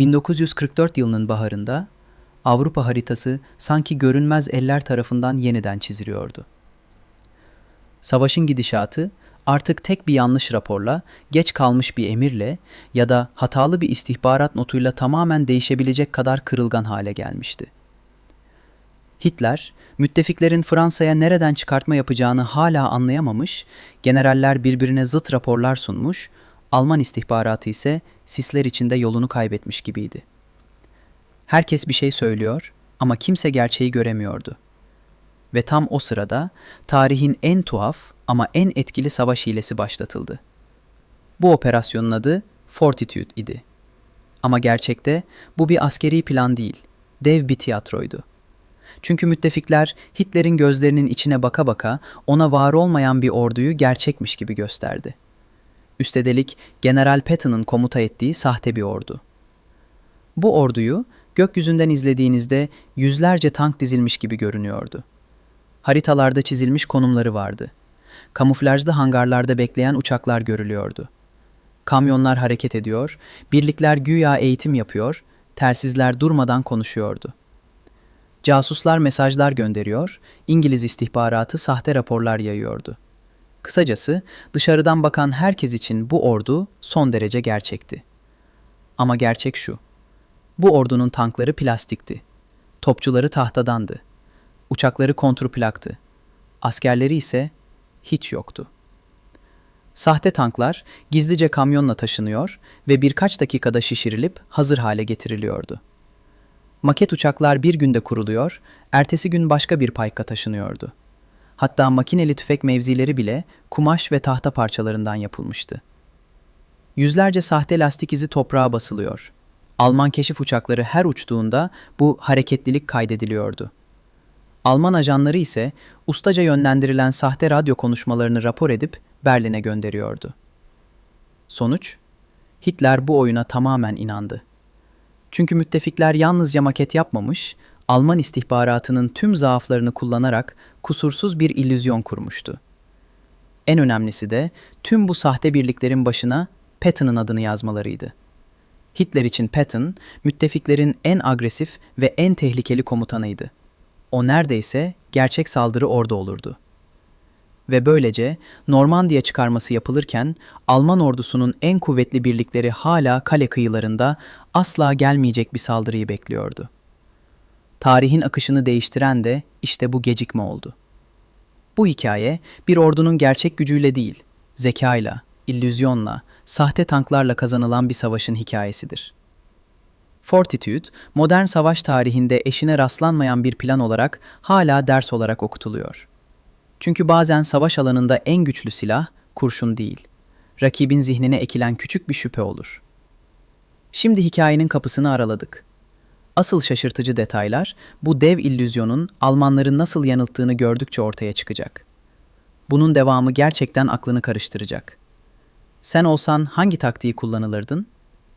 1944 yılının baharında Avrupa haritası sanki görünmez eller tarafından yeniden çiziliyordu. Savaşın gidişatı artık tek bir yanlış raporla, geç kalmış bir emirle ya da hatalı bir istihbarat notuyla tamamen değişebilecek kadar kırılgan hale gelmişti. Hitler, müttefiklerin Fransa'ya nereden çıkartma yapacağını hala anlayamamış, generaller birbirine zıt raporlar sunmuş, Alman istihbaratı ise sisler içinde yolunu kaybetmiş gibiydi. Herkes bir şey söylüyor ama kimse gerçeği göremiyordu. Ve tam o sırada tarihin en tuhaf ama en etkili savaş hilesi başlatıldı. Bu operasyonun adı Fortitude idi. Ama gerçekte bu bir askeri plan değil, dev bir tiyatroydu. Çünkü müttefikler Hitler'in gözlerinin içine baka baka ona var olmayan bir orduyu gerçekmiş gibi gösterdi. Üstedelik General Patton'ın komuta ettiği sahte bir ordu. Bu orduyu gökyüzünden izlediğinizde yüzlerce tank dizilmiş gibi görünüyordu. Haritalarda çizilmiş konumları vardı. Kamuflajlı hangarlarda bekleyen uçaklar görülüyordu. Kamyonlar hareket ediyor, birlikler güya eğitim yapıyor, tersizler durmadan konuşuyordu. Casuslar mesajlar gönderiyor, İngiliz istihbaratı sahte raporlar yayıyordu. Kısacası dışarıdan bakan herkes için bu ordu son derece gerçekti. Ama gerçek şu. Bu ordunun tankları plastikti. Topçuları tahtadandı. Uçakları kontrplaktı. Askerleri ise hiç yoktu. Sahte tanklar gizlice kamyonla taşınıyor ve birkaç dakikada şişirilip hazır hale getiriliyordu. Maket uçaklar bir günde kuruluyor, ertesi gün başka bir payka taşınıyordu. Hatta makineli tüfek mevzileri bile kumaş ve tahta parçalarından yapılmıştı. Yüzlerce sahte lastik izi toprağa basılıyor. Alman keşif uçakları her uçtuğunda bu hareketlilik kaydediliyordu. Alman ajanları ise ustaca yönlendirilen sahte radyo konuşmalarını rapor edip Berlin'e gönderiyordu. Sonuç? Hitler bu oyuna tamamen inandı. Çünkü müttefikler yalnızca maket yapmamış, Alman istihbaratının tüm zaaflarını kullanarak kusursuz bir illüzyon kurmuştu. En önemlisi de tüm bu sahte birliklerin başına Patton'ın adını yazmalarıydı. Hitler için Patton, müttefiklerin en agresif ve en tehlikeli komutanıydı. O neredeyse gerçek saldırı orada olurdu. Ve böylece Normandiya çıkarması yapılırken Alman ordusunun en kuvvetli birlikleri hala kale kıyılarında asla gelmeyecek bir saldırıyı bekliyordu. Tarihin akışını değiştiren de işte bu gecikme oldu. Bu hikaye bir ordunun gerçek gücüyle değil, zekayla, illüzyonla, sahte tanklarla kazanılan bir savaşın hikayesidir. Fortitude, modern savaş tarihinde eşine rastlanmayan bir plan olarak hala ders olarak okutuluyor. Çünkü bazen savaş alanında en güçlü silah kurşun değil, rakibin zihnine ekilen küçük bir şüphe olur. Şimdi hikayenin kapısını araladık. Asıl şaşırtıcı detaylar bu dev illüzyonun Almanları nasıl yanılttığını gördükçe ortaya çıkacak. Bunun devamı gerçekten aklını karıştıracak. Sen olsan hangi taktiği kullanılırdın?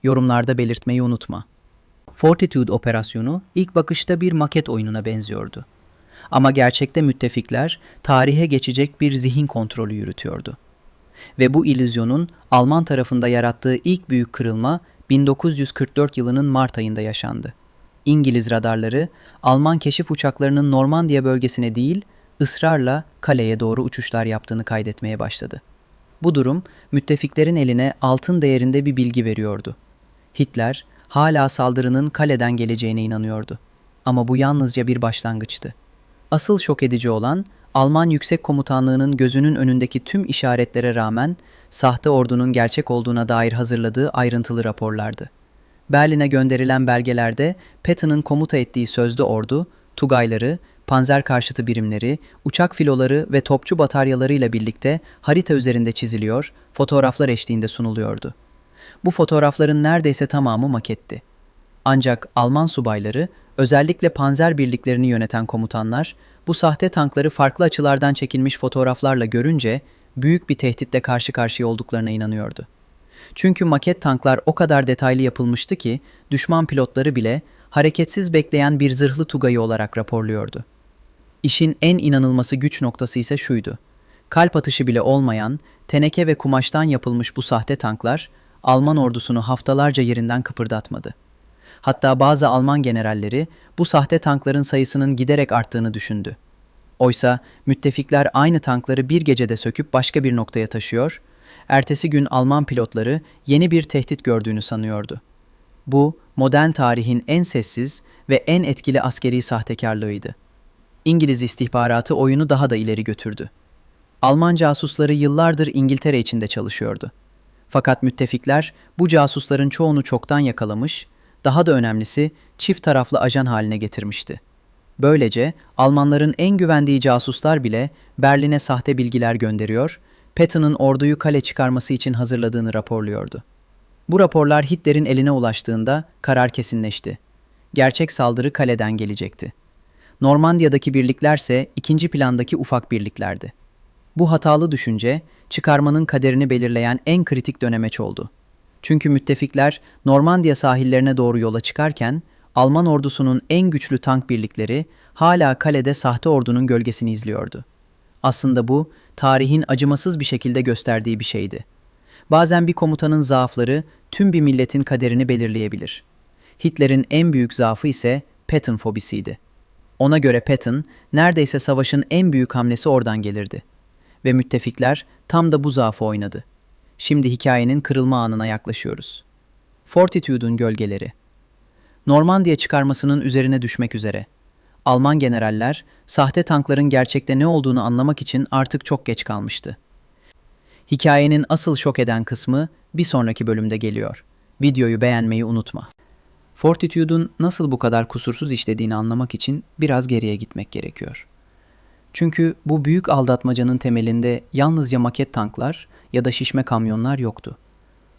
Yorumlarda belirtmeyi unutma. Fortitude operasyonu ilk bakışta bir maket oyununa benziyordu. Ama gerçekte müttefikler tarihe geçecek bir zihin kontrolü yürütüyordu. Ve bu illüzyonun Alman tarafında yarattığı ilk büyük kırılma 1944 yılının Mart ayında yaşandı. İngiliz radarları Alman keşif uçaklarının Normandiya bölgesine değil, ısrarla kaleye doğru uçuşlar yaptığını kaydetmeye başladı. Bu durum müttefiklerin eline altın değerinde bir bilgi veriyordu. Hitler hala saldırının kaleden geleceğine inanıyordu. Ama bu yalnızca bir başlangıçtı. Asıl şok edici olan Alman Yüksek Komutanlığı'nın gözünün önündeki tüm işaretlere rağmen sahte ordunun gerçek olduğuna dair hazırladığı ayrıntılı raporlardı. Berlin'e gönderilen belgelerde Patton'ın komuta ettiği sözde ordu, Tugayları, panzer karşıtı birimleri, uçak filoları ve topçu bataryalarıyla birlikte harita üzerinde çiziliyor, fotoğraflar eşliğinde sunuluyordu. Bu fotoğrafların neredeyse tamamı maketti. Ancak Alman subayları, özellikle panzer birliklerini yöneten komutanlar, bu sahte tankları farklı açılardan çekilmiş fotoğraflarla görünce büyük bir tehditle karşı karşıya olduklarına inanıyordu. Çünkü maket tanklar o kadar detaylı yapılmıştı ki düşman pilotları bile hareketsiz bekleyen bir zırhlı tugayı olarak raporluyordu. İşin en inanılması güç noktası ise şuydu. Kalp atışı bile olmayan, teneke ve kumaştan yapılmış bu sahte tanklar, Alman ordusunu haftalarca yerinden kıpırdatmadı. Hatta bazı Alman generalleri bu sahte tankların sayısının giderek arttığını düşündü. Oysa müttefikler aynı tankları bir gecede söküp başka bir noktaya taşıyor, ertesi gün Alman pilotları yeni bir tehdit gördüğünü sanıyordu. Bu, modern tarihin en sessiz ve en etkili askeri sahtekarlığıydı. İngiliz istihbaratı oyunu daha da ileri götürdü. Alman casusları yıllardır İngiltere içinde çalışıyordu. Fakat müttefikler bu casusların çoğunu çoktan yakalamış, daha da önemlisi çift taraflı ajan haline getirmişti. Böylece Almanların en güvendiği casuslar bile Berlin'e sahte bilgiler gönderiyor, Patton'ın orduyu kale çıkarması için hazırladığını raporluyordu. Bu raporlar Hitler'in eline ulaştığında karar kesinleşti. Gerçek saldırı kaleden gelecekti. Normandiya'daki birliklerse ikinci plandaki ufak birliklerdi. Bu hatalı düşünce çıkarmanın kaderini belirleyen en kritik dönemeç oldu. Çünkü müttefikler Normandiya sahillerine doğru yola çıkarken Alman ordusunun en güçlü tank birlikleri hala kalede sahte ordunun gölgesini izliyordu. Aslında bu tarihin acımasız bir şekilde gösterdiği bir şeydi. Bazen bir komutanın zaafları tüm bir milletin kaderini belirleyebilir. Hitler'in en büyük zaafı ise Patton fobisiydi. Ona göre Patton neredeyse savaşın en büyük hamlesi oradan gelirdi. Ve müttefikler tam da bu zaafı oynadı. Şimdi hikayenin kırılma anına yaklaşıyoruz. Fortitude'un gölgeleri. Normandiya çıkarmasının üzerine düşmek üzere. Alman generaller, sahte tankların gerçekte ne olduğunu anlamak için artık çok geç kalmıştı. Hikayenin asıl şok eden kısmı bir sonraki bölümde geliyor. Videoyu beğenmeyi unutma. Fortitude'un nasıl bu kadar kusursuz işlediğini anlamak için biraz geriye gitmek gerekiyor. Çünkü bu büyük aldatmacanın temelinde yalnızca maket tanklar ya da şişme kamyonlar yoktu.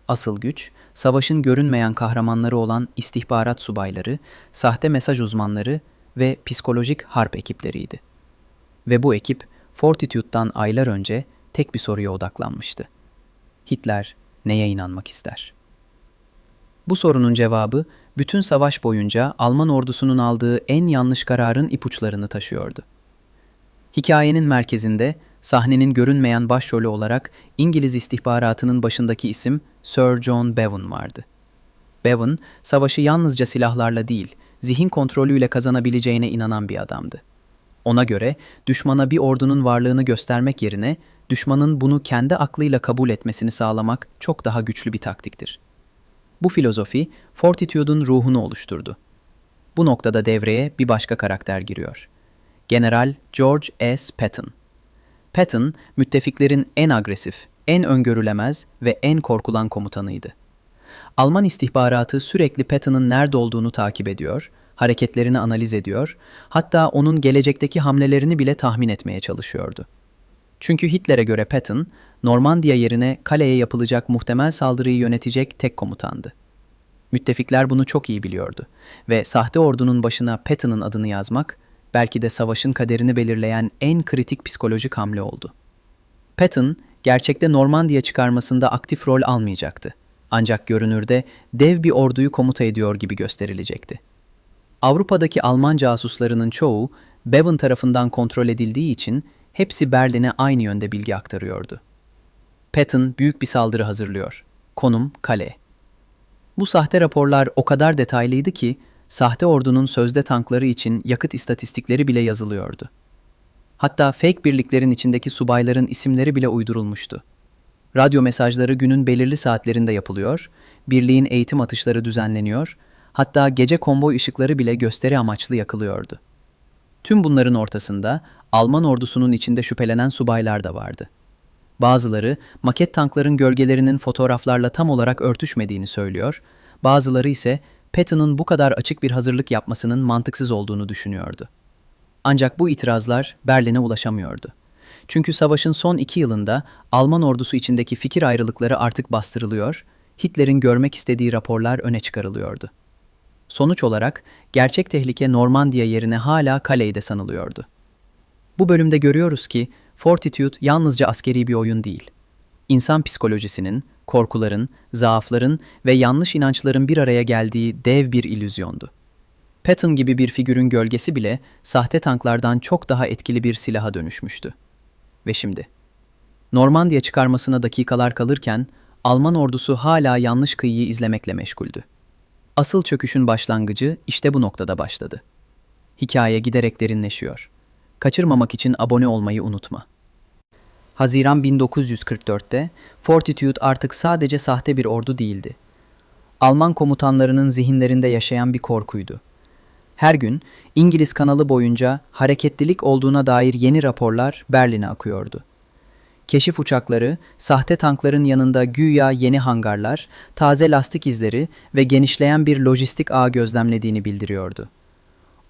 Asıl güç, savaşın görünmeyen kahramanları olan istihbarat subayları, sahte mesaj uzmanları ve psikolojik harp ekipleriydi. Ve bu ekip Fortitude'dan aylar önce tek bir soruya odaklanmıştı. Hitler neye inanmak ister? Bu sorunun cevabı bütün savaş boyunca Alman ordusunun aldığı en yanlış kararın ipuçlarını taşıyordu. Hikayenin merkezinde sahnenin görünmeyen başrolü olarak İngiliz istihbaratının başındaki isim Sir John Bevan vardı. Bevan, savaşı yalnızca silahlarla değil, zihin kontrolüyle kazanabileceğine inanan bir adamdı. Ona göre düşmana bir ordunun varlığını göstermek yerine düşmanın bunu kendi aklıyla kabul etmesini sağlamak çok daha güçlü bir taktiktir. Bu filozofi Fortitude'un ruhunu oluşturdu. Bu noktada devreye bir başka karakter giriyor. General George S. Patton. Patton, müttefiklerin en agresif, en öngörülemez ve en korkulan komutanıydı. Alman istihbaratı sürekli Patton'ın nerede olduğunu takip ediyor, hareketlerini analiz ediyor, hatta onun gelecekteki hamlelerini bile tahmin etmeye çalışıyordu. Çünkü Hitler'e göre Patton, Normandiya yerine kaleye yapılacak muhtemel saldırıyı yönetecek tek komutandı. Müttefikler bunu çok iyi biliyordu ve sahte ordunun başına Patton'ın adını yazmak belki de savaşın kaderini belirleyen en kritik psikolojik hamle oldu. Patton, gerçekte Normandiya çıkarmasında aktif rol almayacaktı. Ancak görünürde dev bir orduyu komuta ediyor gibi gösterilecekti. Avrupa'daki Alman casuslarının çoğu Bevan tarafından kontrol edildiği için hepsi Berlin'e aynı yönde bilgi aktarıyordu. Patton büyük bir saldırı hazırlıyor. Konum kale. Bu sahte raporlar o kadar detaylıydı ki sahte ordunun sözde tankları için yakıt istatistikleri bile yazılıyordu. Hatta fake birliklerin içindeki subayların isimleri bile uydurulmuştu. Radyo mesajları günün belirli saatlerinde yapılıyor, birliğin eğitim atışları düzenleniyor, hatta gece konvoy ışıkları bile gösteri amaçlı yakılıyordu. Tüm bunların ortasında Alman ordusunun içinde şüphelenen subaylar da vardı. Bazıları maket tankların gölgelerinin fotoğraflarla tam olarak örtüşmediğini söylüyor, bazıları ise Patton'un bu kadar açık bir hazırlık yapmasının mantıksız olduğunu düşünüyordu. Ancak bu itirazlar Berlin'e ulaşamıyordu. Çünkü savaşın son iki yılında Alman ordusu içindeki fikir ayrılıkları artık bastırılıyor, Hitler'in görmek istediği raporlar öne çıkarılıyordu. Sonuç olarak gerçek tehlike Normandiya yerine hala Calai'de sanılıyordu. Bu bölümde görüyoruz ki Fortitude yalnızca askeri bir oyun değil. İnsan psikolojisinin, korkuların, zaafların ve yanlış inançların bir araya geldiği dev bir ilüzyondu. Patton gibi bir figürün gölgesi bile sahte tanklardan çok daha etkili bir silaha dönüşmüştü. Ve şimdi? Normandiya çıkarmasına dakikalar kalırken Alman ordusu hala yanlış kıyıyı izlemekle meşguldü. Asıl çöküşün başlangıcı işte bu noktada başladı. Hikaye giderek derinleşiyor. Kaçırmamak için abone olmayı unutma. Haziran 1944'te Fortitude artık sadece sahte bir ordu değildi. Alman komutanlarının zihinlerinde yaşayan bir korkuydu. Her gün İngiliz kanalı boyunca hareketlilik olduğuna dair yeni raporlar Berlin'e akıyordu. Keşif uçakları, sahte tankların yanında güya yeni hangarlar, taze lastik izleri ve genişleyen bir lojistik ağ gözlemlediğini bildiriyordu.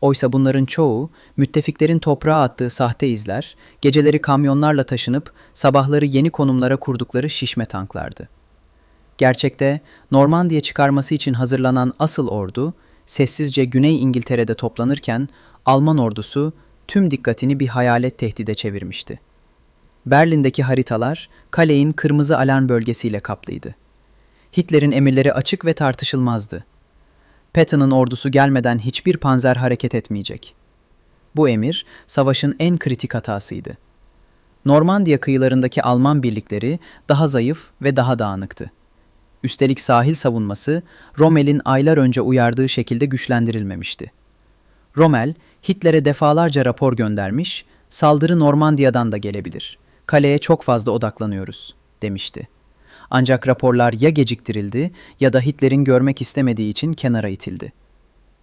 Oysa bunların çoğu müttefiklerin toprağa attığı sahte izler, geceleri kamyonlarla taşınıp sabahları yeni konumlara kurdukları şişme tanklardı. Gerçekte Normandiya çıkarması için hazırlanan asıl ordu sessizce Güney İngiltere'de toplanırken Alman ordusu tüm dikkatini bir hayalet tehdide çevirmişti. Berlin'deki haritalar Calais kırmızı alarm bölgesiyle kaplıydı. Hitler'in emirleri açık ve tartışılmazdı. Patton'ın ordusu gelmeden hiçbir panzer hareket etmeyecek. Bu emir savaşın en kritik hatasıydı. Normandiya kıyılarındaki Alman birlikleri daha zayıf ve daha dağınıktı. Üstelik sahil savunması Rommel'in aylar önce uyardığı şekilde güçlendirilmemişti. Rommel, Hitler'e defalarca rapor göndermiş, saldırı Normandiya'dan da gelebilir. Kaleye çok fazla odaklanıyoruz, demişti. Ancak raporlar ya geciktirildi ya da Hitler'in görmek istemediği için kenara itildi.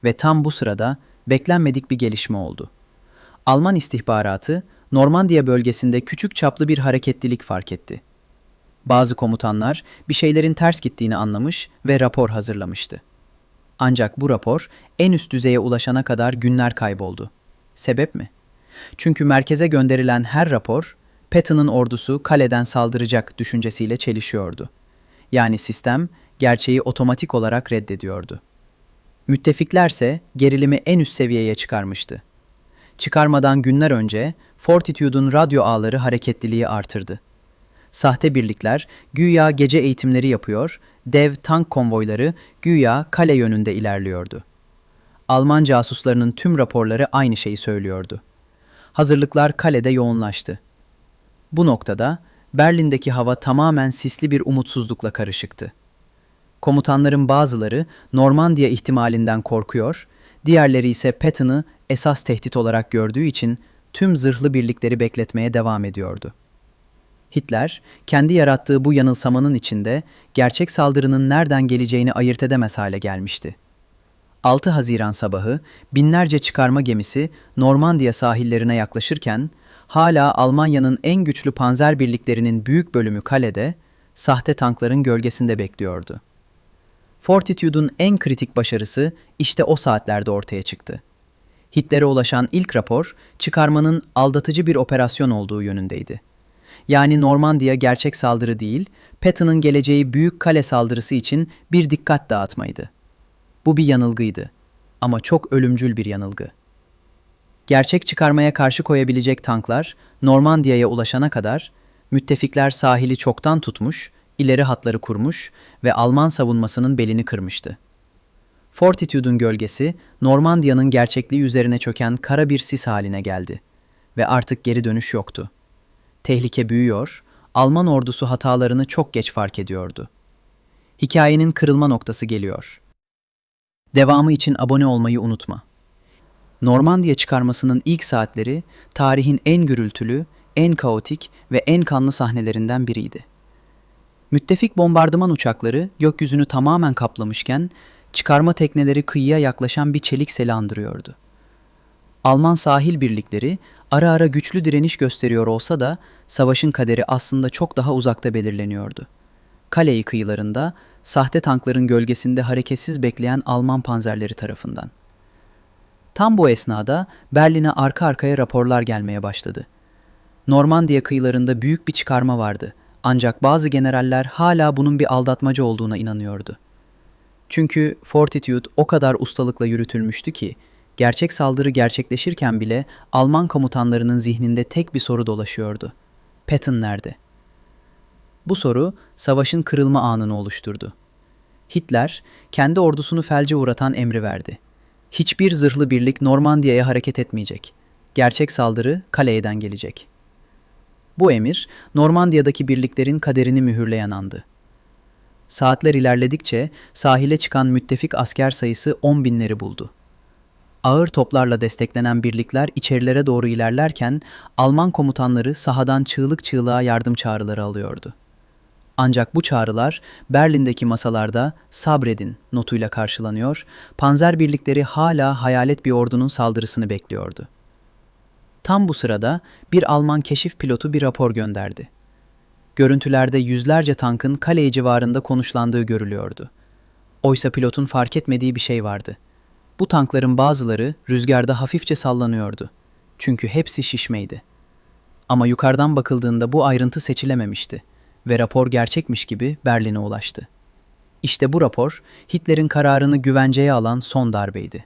Ve tam bu sırada beklenmedik bir gelişme oldu. Alman istihbaratı Normandiya bölgesinde küçük çaplı bir hareketlilik fark etti. Bazı komutanlar bir şeylerin ters gittiğini anlamış ve rapor hazırlamıştı. Ancak bu rapor en üst düzeye ulaşana kadar günler kayboldu. Sebep mi? Çünkü merkeze gönderilen her rapor Patton'ın ordusu kaleden saldıracak düşüncesiyle çelişiyordu. Yani sistem gerçeği otomatik olarak reddediyordu. Müttefiklerse gerilimi en üst seviyeye çıkarmıştı. Çıkarmadan günler önce Fortitude'un radyo ağları hareketliliği artırdı. Sahte birlikler güya gece eğitimleri yapıyor, dev tank konvoyları güya kale yönünde ilerliyordu. Alman casuslarının tüm raporları aynı şeyi söylüyordu. Hazırlıklar kalede yoğunlaştı. Bu noktada Berlin'deki hava tamamen sisli bir umutsuzlukla karışıktı. Komutanların bazıları Normandiya ihtimalinden korkuyor, diğerleri ise Patton'ı esas tehdit olarak gördüğü için tüm zırhlı birlikleri bekletmeye devam ediyordu. Hitler, kendi yarattığı bu yanılsamanın içinde gerçek saldırının nereden geleceğini ayırt edemez hale gelmişti. 6 Haziran sabahı binlerce çıkarma gemisi Normandiya sahillerine yaklaşırken hala Almanya'nın en güçlü panzer birliklerinin büyük bölümü kalede, sahte tankların gölgesinde bekliyordu. Fortitude'un en kritik başarısı işte o saatlerde ortaya çıktı. Hitler'e ulaşan ilk rapor, çıkarmanın aldatıcı bir operasyon olduğu yönündeydi. Yani Normandiya gerçek saldırı değil, Patton'ın geleceği büyük kale saldırısı için bir dikkat dağıtmaydı. Bu bir yanılgıydı ama çok ölümcül bir yanılgı. Gerçek çıkarmaya karşı koyabilecek tanklar Normandiya'ya ulaşana kadar müttefikler sahili çoktan tutmuş, ileri hatları kurmuş ve Alman savunmasının belini kırmıştı. Fortitude'un gölgesi Normandiya'nın gerçekliği üzerine çöken kara bir sis haline geldi ve artık geri dönüş yoktu. Tehlike büyüyor, Alman ordusu hatalarını çok geç fark ediyordu. Hikayenin kırılma noktası geliyor. Devamı için abone olmayı unutma. Normandiya çıkarmasının ilk saatleri tarihin en gürültülü, en kaotik ve en kanlı sahnelerinden biriydi. Müttefik bombardıman uçakları gökyüzünü tamamen kaplamışken çıkarma tekneleri kıyıya yaklaşan bir çelik seli andırıyordu. Alman sahil birlikleri ara ara güçlü direniş gösteriyor olsa da savaşın kaderi aslında çok daha uzakta belirleniyordu. Kaleyi kıyılarında sahte tankların gölgesinde hareketsiz bekleyen Alman panzerleri tarafından. Tam bu esnada Berlin'e arka arkaya raporlar gelmeye başladı. Normandiya kıyılarında büyük bir çıkarma vardı. Ancak bazı generaller hala bunun bir aldatmaca olduğuna inanıyordu. Çünkü Fortitude o kadar ustalıkla yürütülmüştü ki, gerçek saldırı gerçekleşirken bile Alman komutanlarının zihninde tek bir soru dolaşıyordu. Patton nerede? Bu soru savaşın kırılma anını oluşturdu. Hitler kendi ordusunu felce uğratan emri verdi. Hiçbir zırhlı birlik Normandiya'ya hareket etmeyecek. Gerçek saldırı Calaise'den gelecek. Bu emir Normandiya'daki birliklerin kaderini mühürleyen andı. Saatler ilerledikçe sahile çıkan müttefik asker sayısı 10 binleri buldu. Ağır toplarla desteklenen birlikler içerilere doğru ilerlerken Alman komutanları sahadan çığlık çığlığa yardım çağrıları alıyordu. Ancak bu çağrılar Berlin'deki masalarda sabredin notuyla karşılanıyor, panzer birlikleri hala hayalet bir ordunun saldırısını bekliyordu. Tam bu sırada bir Alman keşif pilotu bir rapor gönderdi. Görüntülerde yüzlerce tankın kale civarında konuşlandığı görülüyordu. Oysa pilotun fark etmediği bir şey vardı. Bu tankların bazıları rüzgarda hafifçe sallanıyordu. Çünkü hepsi şişmeydi. Ama yukarıdan bakıldığında bu ayrıntı seçilememişti ve rapor gerçekmiş gibi Berlin'e ulaştı. İşte bu rapor Hitler'in kararını güvenceye alan son darbeydi.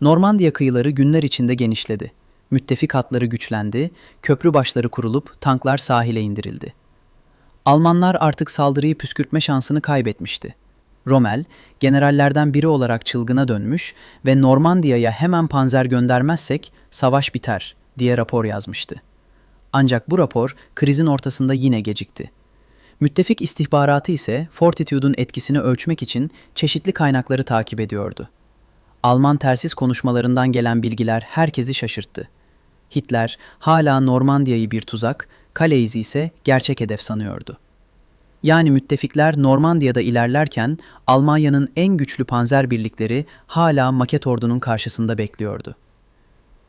Normandiya kıyıları günler içinde genişledi. Müttefik hatları güçlendi, köprü başları kurulup tanklar sahile indirildi. Almanlar artık saldırıyı püskürtme şansını kaybetmişti. Rommel, generallerden biri olarak çılgına dönmüş ve Normandiya'ya hemen panzer göndermezsek savaş biter diye rapor yazmıştı. Ancak bu rapor krizin ortasında yine gecikti. Müttefik istihbaratı ise Fortitude'un etkisini ölçmek için çeşitli kaynakları takip ediyordu. Alman tersiz konuşmalarından gelen bilgiler herkesi şaşırttı. Hitler hala Normandiya'yı bir tuzak, Calais ise gerçek hedef sanıyordu. Yani müttefikler Normandiya'da ilerlerken Almanya'nın en güçlü panzer birlikleri hala maket ordunun karşısında bekliyordu.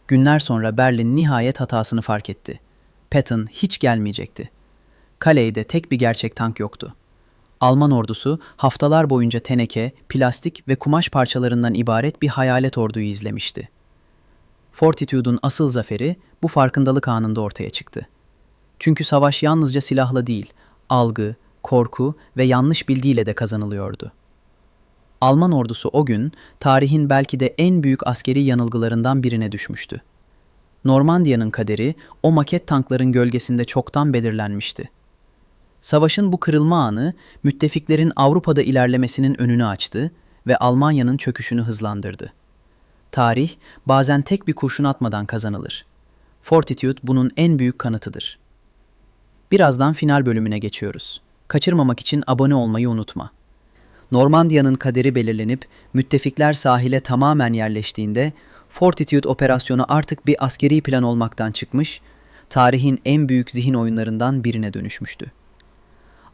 Günler sonra Berlin nihayet hatasını fark etti. Patton hiç gelmeyecekti. Kale'de tek bir gerçek tank yoktu. Alman ordusu haftalar boyunca teneke, plastik ve kumaş parçalarından ibaret bir hayalet orduyu izlemişti. Fortitude'un asıl zaferi bu farkındalık anında ortaya çıktı. Çünkü savaş yalnızca silahla değil, algı, korku ve yanlış bilgiyle de kazanılıyordu. Alman ordusu o gün tarihin belki de en büyük askeri yanılgılarından birine düşmüştü. Normandiya'nın kaderi o maket tankların gölgesinde çoktan belirlenmişti. Savaşın bu kırılma anı müttefiklerin Avrupa'da ilerlemesinin önünü açtı ve Almanya'nın çöküşünü hızlandırdı. Tarih bazen tek bir kurşun atmadan kazanılır. Fortitude bunun en büyük kanıtıdır. Birazdan final bölümüne geçiyoruz. Kaçırmamak için abone olmayı unutma. Normandiya'nın kaderi belirlenip müttefikler sahile tamamen yerleştiğinde Fortitude operasyonu artık bir askeri plan olmaktan çıkmış, tarihin en büyük zihin oyunlarından birine dönüşmüştü.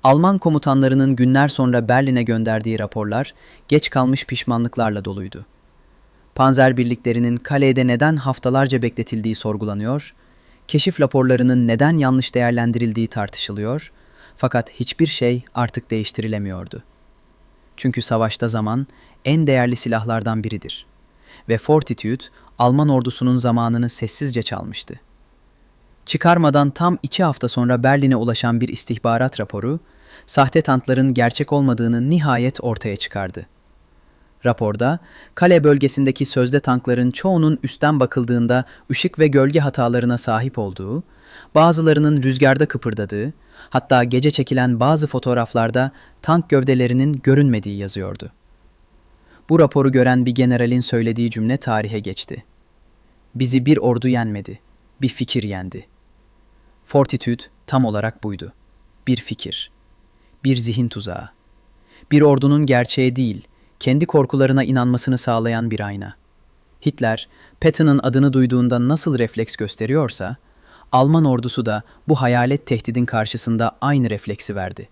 Alman komutanlarının günler sonra Berlin'e gönderdiği raporlar geç kalmış pişmanlıklarla doluydu. Panzer birliklerinin kalede neden haftalarca bekletildiği sorgulanıyor, keşif raporlarının neden yanlış değerlendirildiği tartışılıyor, fakat hiçbir şey artık değiştirilemiyordu. Çünkü savaşta zaman en değerli silahlardan biridir ve Fortitude Alman ordusunun zamanını sessizce çalmıştı. Çıkarmadan tam iki hafta sonra Berlin'e ulaşan bir istihbarat raporu, sahte tankların gerçek olmadığını nihayet ortaya çıkardı. Raporda, kale bölgesindeki sözde tankların çoğunun üstten bakıldığında ışık ve gölge hatalarına sahip olduğu, bazılarının rüzgarda kıpırdadığı, hatta gece çekilen bazı fotoğraflarda tank gövdelerinin görünmediği yazıyordu. Bu raporu gören bir generalin söylediği cümle tarihe geçti. Bizi bir ordu yenmedi, bir fikir yendi. Fortitude tam olarak buydu. Bir fikir. Bir zihin tuzağı. Bir ordunun gerçeğe değil, kendi korkularına inanmasını sağlayan bir ayna. Hitler, Patton'ın adını duyduğunda nasıl refleks gösteriyorsa, Alman ordusu da bu hayalet tehdidin karşısında aynı refleksi verdi.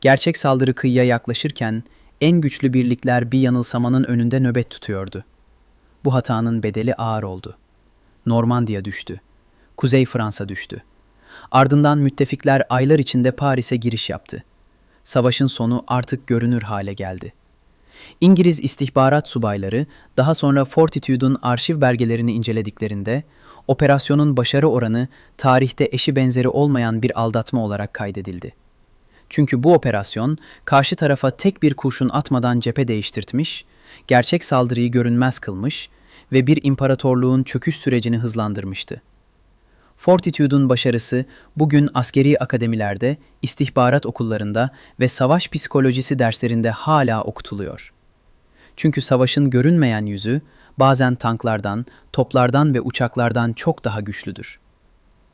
Gerçek saldırı kıyıya yaklaşırken en güçlü birlikler bir yanılsamanın önünde nöbet tutuyordu. Bu hatanın bedeli ağır oldu. Normandiya düştü. Kuzey Fransa düştü. Ardından müttefikler aylar içinde Paris'e giriş yaptı. Savaşın sonu artık görünür hale geldi. İngiliz istihbarat subayları daha sonra Fortitude'un arşiv belgelerini incelediklerinde operasyonun başarı oranı tarihte eşi benzeri olmayan bir aldatma olarak kaydedildi. Çünkü bu operasyon karşı tarafa tek bir kurşun atmadan cephe değiştirtmiş, gerçek saldırıyı görünmez kılmış ve bir imparatorluğun çöküş sürecini hızlandırmıştı. Fortitude'un başarısı bugün askeri akademilerde, istihbarat okullarında ve savaş psikolojisi derslerinde hala okutuluyor. Çünkü savaşın görünmeyen yüzü bazen tanklardan, toplardan ve uçaklardan çok daha güçlüdür.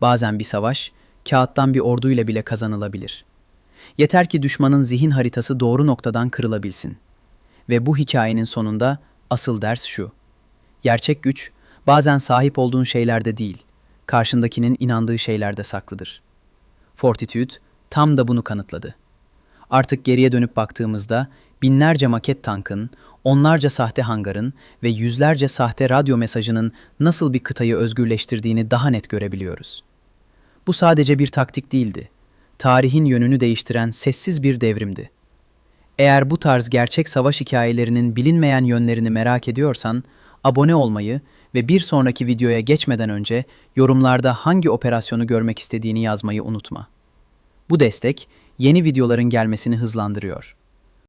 Bazen bir savaş kağıttan bir orduyla bile kazanılabilir. Yeter ki düşmanın zihin haritası doğru noktadan kırılabilsin. Ve bu hikayenin sonunda asıl ders şu. Gerçek güç bazen sahip olduğun şeylerde değil, karşındakinin inandığı şeylerde saklıdır. Fortitude tam da bunu kanıtladı. Artık geriye dönüp baktığımızda binlerce maket tankın, onlarca sahte hangarın ve yüzlerce sahte radyo mesajının nasıl bir kıtayı özgürleştirdiğini daha net görebiliyoruz. Bu sadece bir taktik değildi. Tarihin yönünü değiştiren sessiz bir devrimdi. Eğer bu tarz gerçek savaş hikayelerinin bilinmeyen yönlerini merak ediyorsan, abone olmayı ve bir sonraki videoya geçmeden önce yorumlarda hangi operasyonu görmek istediğini yazmayı unutma. Bu destek yeni videoların gelmesini hızlandırıyor.